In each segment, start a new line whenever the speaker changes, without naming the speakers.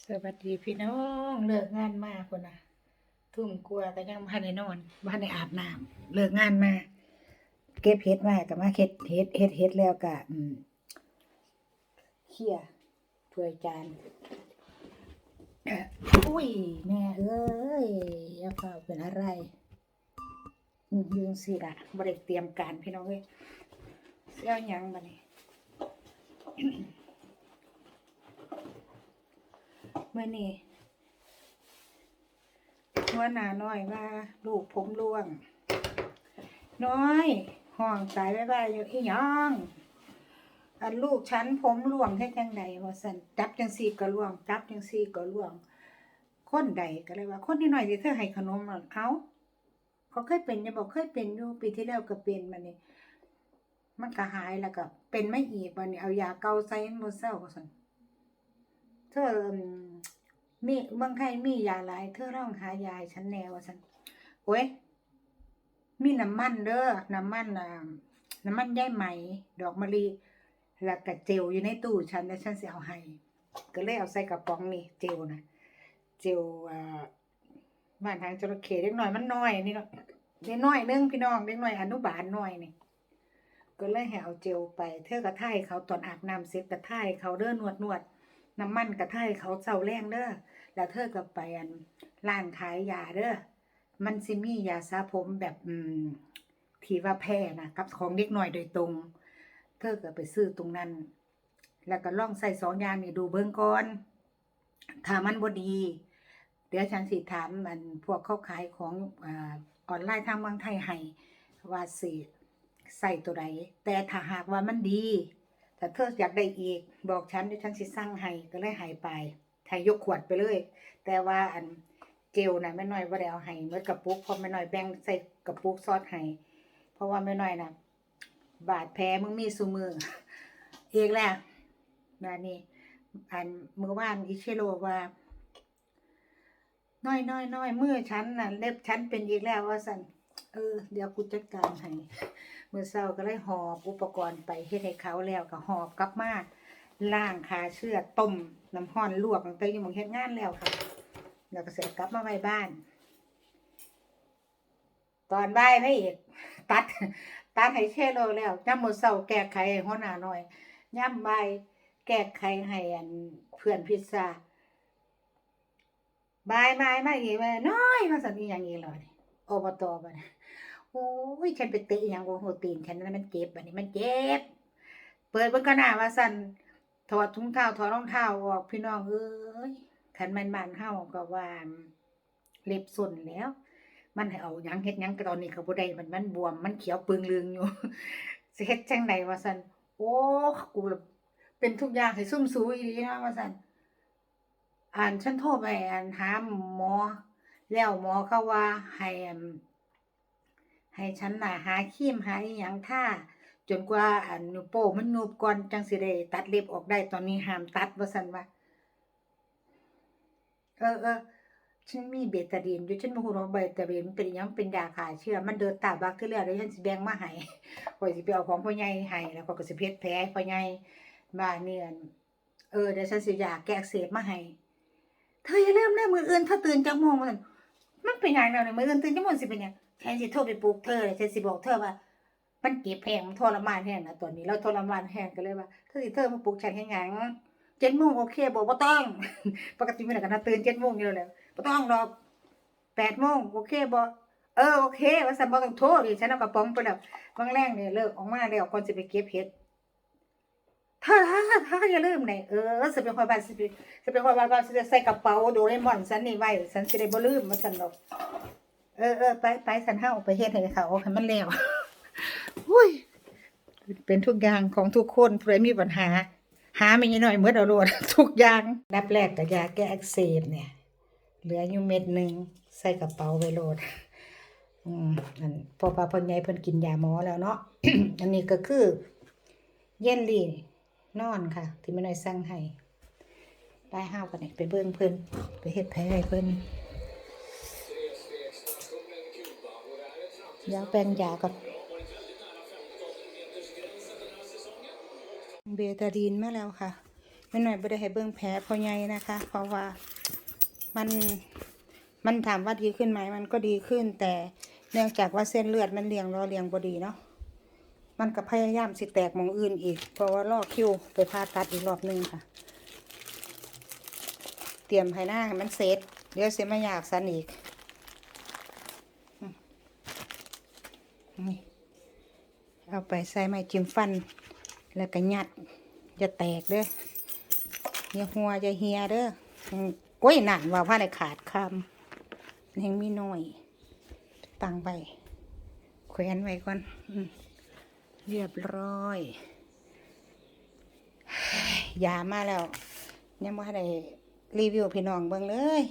สวัสดีพี่น้องเลิกงานมาคนน่ะทุ่มกลัวแต่ยังพันได้นอนพันได้อาบน้ำเลิกงานมา เก็บเห็ดมากับมาเฮ็ดเฮ็ดเฮ็ดเฮ็ดแล้วก็อืมเขี่ยถ้วยจานอุ้ย แม่เอ้ยยาเฝ้าเป็นอะไรยืงสิละบ่ได้เตรียมการพี่น้องเอ้ยเสี้ยวยังบัดนี้ เมื่อนี้หัวหน้าน้อยว่าลูกผมร่วง น้อยห้องตายไว้ว่าอยู่อีหยังอันลูกฉันผมร่วงให้จังใดว่าสันจับจังซี่ก็ร่วงจับจังซี่ก็ร่วง คนใดก็เลยว่า คนนิดหน่อยที่เธอให้ขนมน่ะเอาเขาเคยเป็นอย่าบอกเคยเป็นอยู่ปีที่แล้วก็เป็นมานี่มันก็หายแล้วก็เป็นไม่อีกวันนี้เอายาเกาใส่มือเศร้าก็สันเธอ มมีเมืองไทยมียาหลายเธอลองหายาให้ฉันแนวว่าฉันโอ้ยมีน้ำมันเด้อน้ำมันอ่าน้ำมันย่ายไหม ดอกมะลิแล้วก็เจลอยู่ในตู้ฉันแล้วฉันสิเอาให้ก็เลยเอาใส่กระป๋องนี่เจลนะเจลอ่าบ้านทางจระเข้เล็กน้อยมันน้อยนี่เนาะเล็กน้อยนึงพี่น้องเล็กน้อยอนุบาลน้อยนี่ก็เลยให้เอาเจลไป เธอกระท่ายเขาตอนอาบน้ำเสร็จกระท่ายเขาเด้อนวดนวดน้ำมันกระไทยเขาเซาแรงเด้อ แล้วเธอก็ไปอันร้านขายยาเด้อมันสิมียาสระผมแบบอืมที่ว่าแพ้นะกับของเด็กหน่อยโดยตรง เธอก็ไปซื้อตรงนั้น แล้วก็ลองใส่สองอย่างนี่ดูเบิ่งก่อนถ้ามันบ่ดี เดี๋ยวฉันสิถามมันพวกเข้าขายของอออนไลน์ทางเมืองไทยให้ว่าสิใส่ตัวใดแต่ถ้าหากว่ามันดีถ้าเธออยากได้อีก บอกฉันเดี๋ยวฉันสิสั่งให้ก็เลยให้ไป ให้ยกขวดไปเลย แต่ว่าอันเจลนะแม่น้อยบ่าได้เอาให้เมื่อกระปุกเพราะแม่น้อยแบ่งใส่กระปุกซอสให้เพราะว่าแม่น้อยนะบาดแผลมึงมีซุมือเองแหละแบบนี้อันเมื่อวานอิเชโรว่าน้อยน้อยน้อยมือฉันน่ะเล็บฉันเป็นอีกแล้วว่าสันเออ เดี๋ยวกูจัดการให้เมื่อเช้าก็เลยหอบอุปกรณ์ไปเฮ็ดให้เขาแล้วก็หอบกลับมาล้างขาเชือต้ม น้ำห้อนลวกตั้งแต่อยู่หมองเฮ็ดงานแล้วค่ะแล้วก็เสร็จกลับมาไว้บ้าน ตอนบ่ายพระเอกตัดตัดให้เชโลแล้วย่ำมือเช้าแก้ไขให้หัวหน้าหน่อยย่ำบ่ายแก้ไขให้อันเพื่อนพิซซ่าบายบายมาอีกว่าน้อยมาสั่นอีหยังอีกแล้วนี่อบตบันโอ้ยฉันไปเตะอย่างบนหัวตีนฉันนั้นมันเจ็บอันนี้มันเจ็บ เปิดเบิ่งก็น่าว่าสั่น ถอดถุงเท้าถอดรองเท้าออกพี่น้องเอ้ยคันม่นบานเฮาก็ว่าเล็บส้นแล้ว มันให้เอายังเฮ็ดยังก็ตอนนี้ก็บ่ได้มันมันบวมมันเขียวปึงลึงอยู่สิเฮ็ดจังไดว่าซั่นโอ้กูเป็นทุกอย่างให้ซุ่มสูอีหลีนะว่าซั่นอ่านฉันโทรไปอ่านหาหมอ แล้วหมอเขาว่าให้ให้ฉันน่ะหาครีมหาอีหยังท่า จนกว่าอันนิ้วโป้มันนูบก่อนจังสิได้ตัดเล็บออกได้ตอนนี้ห้ามตัดว่าซั่นว่าเออเออฉันมีเบตาดีนอยู่ฉันบ่ฮู้ว่าเบตาดีนมันเป็นหยังเป็นยาฆ่าเชื้อมันเดินตาบักทีแล้วเดี๋ยวฉันสิแบ่งมาให้ข้อยสิไปเอาของพ่อใหญ่ให้แล้วข้อยก็สิเพชรแผลให้พ่อใหญ่บ้านเนี่ยอั่นเออเดี๋ยวฉันสิยาแก้อักเสบมาให้เธออย่าลืมนะมื้ออื่นเธอตื่นจักโมงว่าซั่นมันเป็นหยังแล้วเนี่ยมื้ออื่นตื่นจักโมงสิเป็นหยังฉันสิโทรไปปลุกเธอเลยฉันสิบอกเธอว่า มันเก็บแพงมันทรมานแห้งนะตอนนี้เราทรมานแห้งกันเลยว่าเธอสิเธอมาปลุกฉันให้หยังเจ็ดโมงโอเคบอกว่าต้อง ปกติไม่ได้กันนะตื่นเจ็ดโมงอยู่แล้วแหละบ่ต้องหรอกแปดโมงโอเคบอกเออโอเคว่าสันบ่ต้องโทรดิฉันเอากระป๋องไปแล้วบางแรงเนี่ยเลิกออกมาแล้วก่อนสิไปเก็บเห็ดเธอเธอเธออย่าลืมเนี่ยเออสิไปคอยบ้านสิไปสิไปคอยบ้านบ้านสิจะใส่กระเป๋าโดเรมอนฉันนี่ไว้ฉันสิได้บ่ลืมว่าฉันดอกเออเออไปไปสันเฮาไปเฮ็ดให้เขาให้มันแล้ว อุ้ย เป็นทุกอย่างของทุกคนผู้ใดมีปัญหา หาไม่ยน้อยเมื่อเอาโลดทุกอย่างนับแรกกับยาแก้อักเสบเนี่ย เหลืออยู่เม็ดหนึ่งใส่กระเป๋าไว้โลดอืมอันพอปลาพอใหญ่เพิ่นกินยาหมอแล้วเนาะ อันนี้ก็คือ เย็นลีนอนค่ะ ที่แม่น้อยสั่งให้ไปห้าวกันนี่ไปเบิ่งเพิ่นไปเฮ็ดแผลให้เพิ่นเดี๋ยวแปรงยาก่อน เบตาดีนมาแล้วค่ะไม่หน่อยไม่ได้ให้เบื้องแผลพราะไงนะคะ เพราะว่ามันมันถามว่าดีขึ้นไหมมันก็ดีขึ้น แต่เนื่องจากว่าเส้นเลือดมันเลี้ยงรอเลี้ยงบดีเนาะมันก็พยายามสิแตกมองอื่นอีก เพราะว่ารอคิวไปผ่าตัดอีกรอบนึงค่ะ เตรียมให้หน้าให้มันเสร็จเดี๋ยวเสียมายากสันอีกนี่เอาไปใส่ไม้จิ้มฟัน แล้วก็ยัดจะแตกเด้ออย่าหัวจะเฮียเด้ออืมโอ้ยนั่นว่าผ้าในขาดคำยังมีน้อยตังไปแขวนไว้ก่อนเรียบร้อยยามาแล้วยังไม่ได้รีวิวพี่น้องเบิ่งเลย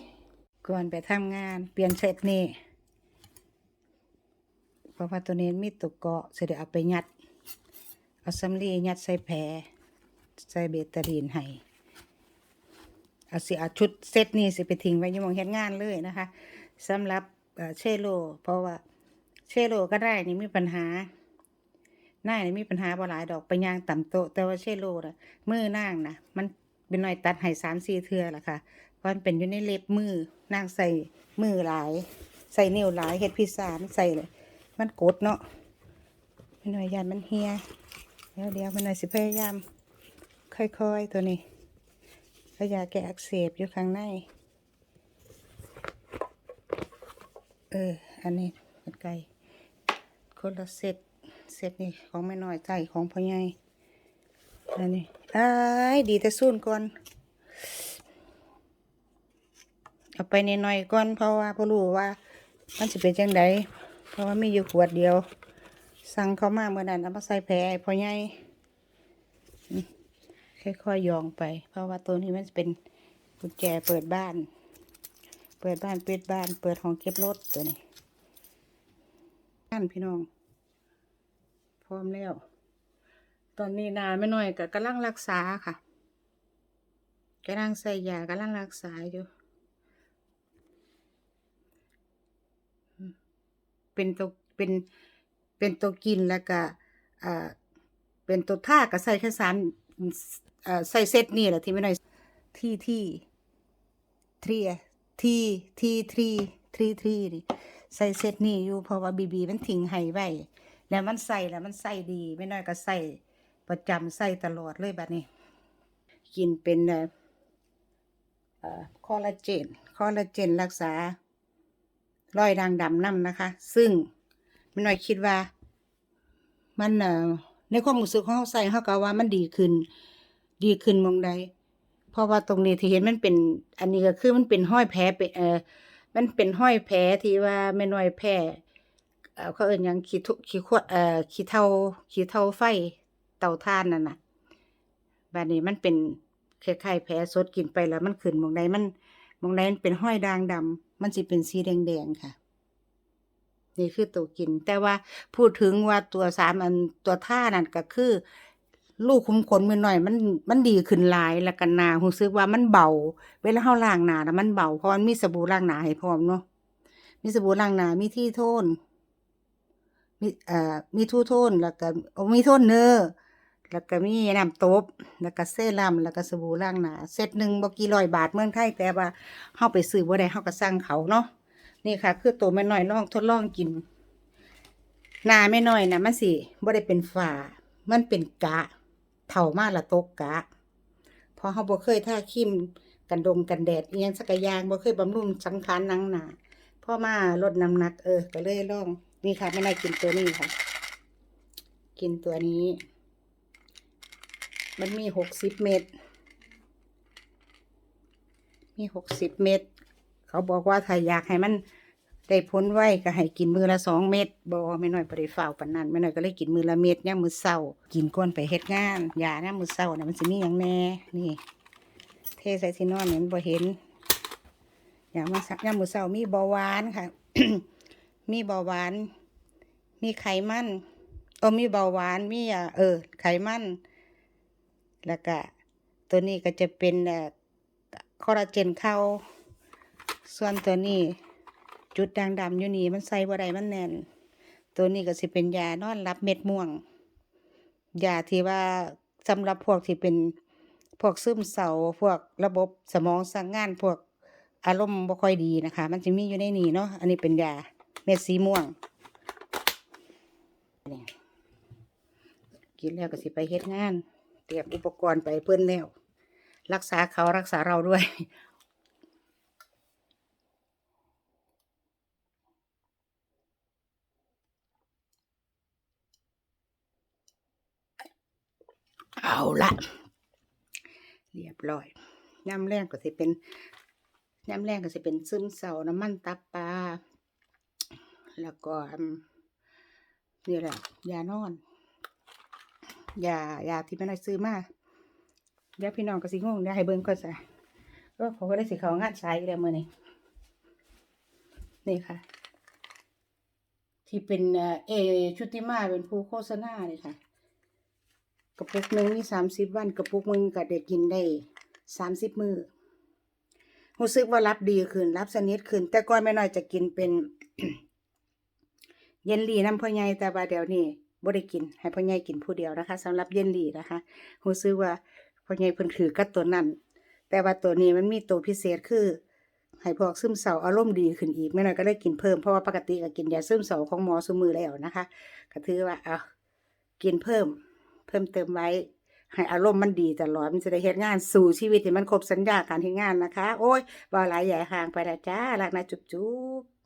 ก่อนไปทำงานเปลี่ยนเสร็จนี่เพราะว่าตัวนี้มีตุกเกาะเสได็จเอาไปยัด เอาสำลียัดใส่แผลใส่เบตาดีนให้เอาสิเอาชุดเซตนี้สิไปทิ้งไว้ยังมองเฮ็ดงานเลยนะคะสำหรับเชโล เพราะว่าเชโลก็ได้นี่มีปัญหาหน้านี่มีปัญหาบ่หลายดอกไปย่างต่ำโตแต่ว่าเชโลนะมือนางนะมันเป็นหน่อยตัดให้สามสี่เทือละค่ะเพราะมันเป็นอยู่ในเล็บมือนางใส่มือหลาย ใส่นิ้วหลายเฮ็ดพิซซ่ามันใส่เลย มันกดเนาะเป็นหน่อยยานมันเฮีย เดี๋ยวเดี๋ยวมันหน่อยสิพยายาม ค่อยๆตัวนี้ก็ยาแกอักเสบอยู่ข้างใน เออ อันนี้เป็นไก่คนละเซตเซตนี่ของไม่น้อยใจของพ่อใหญ่อันนี้อ้ายดีแต่สู้นก่อนเอาไปในหน่อยก่อนเพราะว่าพ่รู้ว่า มันจะเป็นจังไดเพราะว่ามีอยู่ขวดเดียว สั่งเขามาเมื่อนั้นเอามาใส่แผลพอใหญ่ค่อยๆยองไป เพราะว่าตัวนี้มันเป็นกุญแจเปิดบ้าน เปิดบ้านปิดบ้าน เปิดห้องเก็บรถตัวนี้บ้านพี่น้อง พร้อมแล้ว ตอนนี้นานไม่น้อยก็กำลังรักษาค่ะกำลังใส่ยากำลังรักษาอยู่ เป็นตัวเป็น เป็นตัวกินแล้วก็เป็นตัวท่าก็ใส่แค่สามใส่เซตนี่แหละที่ไม่น้อยที่ที่ทรีที่ที่ทรีทรีทรีนี่ใส่เซตนี่อยู่เพราะว่าบีบีมันทิ้งให้ไว้แล้วมันใส่แล้วมันใส่ดี ไม่น้อยก็ใส่ประจำใส่ตลอดเลยแบบนี้ กินเป็นเอ่อเอ่อคอลลาเจนคอลลาเจนรักษารอยด่างดำน้ำนะคะ ซึ่ง ม่น้อยคิดว่า มันเอ่อในความรู้สึกของเขาใส่เขาก็ว่ามันดีขึ้น ดีขึ้นมองใดเพราะว่าตรงนี้ที่เห็นมันเป็น อันนี้ก็คือมันเป็นห้อยแผลเป็นเออมันเป็นห้อยแผลที่ว่าไม่น้อยแผลเขาเอิ้นยังขี้ทุขี้ขวดเอ่อขี้เท่าขี้เท่าไฟเตาถ่านนั่นน่ะบัดนี้มันเป็นคล้ายๆแผลสดกินไปแล้วมันขึ้นมองใดมันมองใดมันเป็นห้อยด่างดำมันสิเป็นสีแดงๆค่ะ นี่คือตัวกิน แต่ว่าพูดถึงว่าตัวสามอันตัวท่านั่นก็คือ ลูกคุ้มขนมือหน่อย มันมันดีขึ้นหลายแล้วกันนารู้สึกว่ามันเบา เวลาเฮาล้างหน้าน่ะมันเบาเพราะมันมีสบู่ล้างหนาให้พร้อมเนาะมีสบู่ล้างหนามีที่โทนมีเอ่อมีทูโทนแล้วก็มีโทนเนอร์แล้วก็มีน้ำตบ แล้วก็เซรั่ม แล้วก็สบู่ล้างหนา เซตหนึ่งบ่กี่ร้อยบาทเมืองไทยแต่ว่าเฮาไปซื้อบ่ได้เฮาก็สั่งเขาเนาะ นี่ค่ะ คือตัวแม่น้อยลองทดลองกินนาแม่น้อยนะมันสิบ่ได้เป็นฝามันเป็นกะ เท่ามาละตกกะพอเขาบ่เคยท่าครีมกันดงกันแดดเอียงสักยางบ่เคยบำรุงสังขารนังหนาพ่อมาลดน้ำหนักเออก็เลยลอง นี่ค่ะแม่น้อยกินตัวนี้ค่ะ กินตัวนี้ มันมีหกสิบเม็ดมีหกสิบเม็ด เขาบอกว่าถ้าอยากให้มันได้พ้นไว้ก็ให้กินมือละสองเม็ดบอไม่น้อยบริฝ้าปานนั้นไม่น้อยก็เลยกินมือละเม็ดย่ามมือเศร้ากินก้นไปเฮ็ดงานยาย่ามมือเศร้าเนี่ยมันจะมีอย่างแน่นี่ เทใส่ที่นอนเนี่ยมันบ่เห็นอย่างมาสักย่ามือเศร้ามีเบาหวานค่ะ มีเบาหวาน มีไขมันเออมีเบาหวานมีอะเออ ไขมัน แล้วก็ตัวนี้ก็จะเป็นเอ่อคอลลาเจนเข้า ส่วนตัวนี้จุดด่างดำอยู่นี่มันใส่บ่ได้มันแน่น ตัวนี้ก็สิเป็นยานอนรับเม็ดม่วง ยาที่ว่าสำหรับพวกที่เป็นพวกซึมเศร้าพวกระบบสมองสั่งงานพวกอารมณ์บ่ค่อยดีนะคะ มันจะมีอยู่ในนี้เนาะอันนี้เป็นยาเม็ดสีม่วงกินแล้วก็สิไปเฮ็ดงาน เตรียมอุปกรณ์ไปเพิ่อนแล้ว รักษาเขารักษาเราด้วย เอาละเรียบร้อ ยย่ำแรงก็สิเป็นย่ำแรงก็สิเป็นซึมเศร้าน้ำมันตับปลาแล้วก็นี่แหละยานอนยายาที่ไม่ได้ซื้อมาเดี๋ยวพี่น้องก็สิงงเดี๋ยวให้เบิ่งก่อนซะก็เขาก็ได้สิเขางานใช้แล้วมือนี้นี่ค่ะ ที่เป็นเอชุติมาเป็นผู้โฆษณาเลยค่ะ กระปุกหนึ่งมีสามสิบวัน กระปุกหนึงก็ได้กินได้ สามสิบมือรู้สึกว่ารับดีขึ้นรับสนิทขึ้น แต่ก่อนแม่น้อยจะกินเป็นเยนลีน้ำพ่อใหญ่แต่ว่าเดี๋ยวนี้บ่ได้กิน ให้พ่อใหญ่กินผู้เดียวนะคะสำหรับเยนลีนะคะรู้สึกว่าพ่อใหญ่เพิ่นถือกับตัวนั้น แต่ว่าตัวนี้มันมีตัวพิเศษคือให้พวกซึมเศร้าอารมณ์ดีขึ้นอีกแม่น้อยก็ได้กินเพิ่มเพราะว่าปกติก็กินยาซึมเศร้าของหมอซุมือแล้วนะคะ ก็ถือว่าเอากินเพิ่ม เพิ่มเติมไว้ ให้อารมณ์มันดีตลอดมันจะได้เฮ็ดงานสู่ชีวิตที่มันครบสัญญาการเฮ็ดงานนะคะ โอ้ยบ่หลายใหญ่ห่างไปละจ้ารักนะจุ๊บจุ๊บ